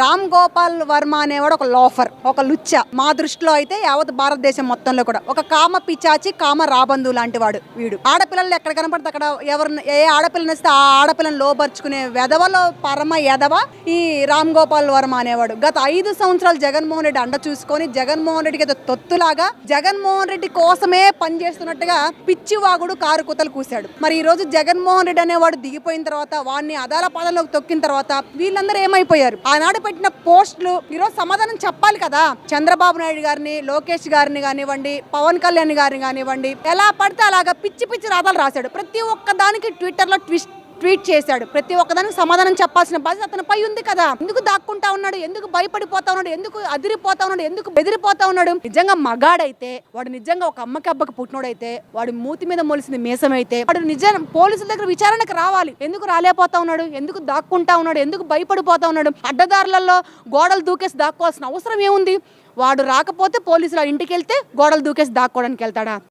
రామ్ గోపాల్ వర్మ అనేవాడు ఒక లోఫర్ ఒక లుచ్చ. మా దృష్టిలో అయితే యావత్ భారతదేశం మొత్తంలో కూడా ఒక కామ పిచాచి కామ రాబందు లాంటి వాడు. వీడు ఆడపిల్లలు ఎక్కడ కనపడితే అక్కడ ఎవరిని ఏ ఆడపిల్లని ఇస్తే ఆ ఆడపిల్లని లోపరుచుకునే వెధవలో పరమ ఎదవ ఈ రామ్ గోపాల్ వర్మ అనేవాడు. గత ఐదు సంవత్సరాలు జగన్మోహన్ రెడ్డి అండ చూసుకొని జగన్మోహన్ రెడ్డికి ఏదో తొత్తులాగా జగన్మోహన్ రెడ్డి కోసమే పనిచేస్తున్నట్టుగా పిచ్చివాగుడు కారు కుతలు కూశాడు. మరి ఈ రోజు జగన్మోహన్ రెడ్డి అనేవాడు దిగిపోయిన తర్వాత వాడిని అదాల పాదంలోకి తొక్కిన తర్వాత వీళ్ళందరూ ఏమైపోయారు? ఆనాడు పెట్టిన పోస్టులు ఈరోజు సమాధానం చెప్పాలి కదా. చంద్రబాబు నాయుడు గారిని లోకేష్ గారిని కానివ్వండి పవన్ కళ్యాణ్ గారిని కానివ్వండి ఎలా పడితే అలాగా పిచ్చి పిచ్చి రాతలు రాశాడు. ప్రతి ఒక్క దానికి ట్విట్టర్లో ట్విస్ట్ ట్వీట్ చేశాడు. ప్రతి ఒక్కదానికి సమాధానం చెప్పాల్సిన బాధ్యత అతనిపై ఉంది కదా. ఎందుకు దాక్కుంటా ఉన్నాడు? ఎందుకు భయపడిపోతా ఉన్నాడు? ఎందుకు అదిరిపోతా ఉన్నాడు? ఎందుకు బెదిరిపోతా ఉన్నాడు? నిజంగా మగాడైతే వాడు నిజంగా ఒక అమ్మకి అబ్బకి పుట్టినోడైతే వాడి మూతి మీద మొలిసింది మీసమైతే వాడు నిజం పోలీసుల దగ్గర విచారణకు రావాలి. ఎందుకు రాలేపోతా ఉన్నాడు? ఎందుకు దాక్కుంటా ఉన్నాడు? ఎందుకు భయపడిపోతా ఉన్నాడు? అడ్డదారులలో గోడలు దూకేసి దాక్కోవాల్సిన అవసరం ఏముంది? వాడు రాకపోతే పోలీసులు ఆ ఇంటికి వెళ్తే గోడలు దూకేసి దాక్కోవడానికి వెళ్తాడా?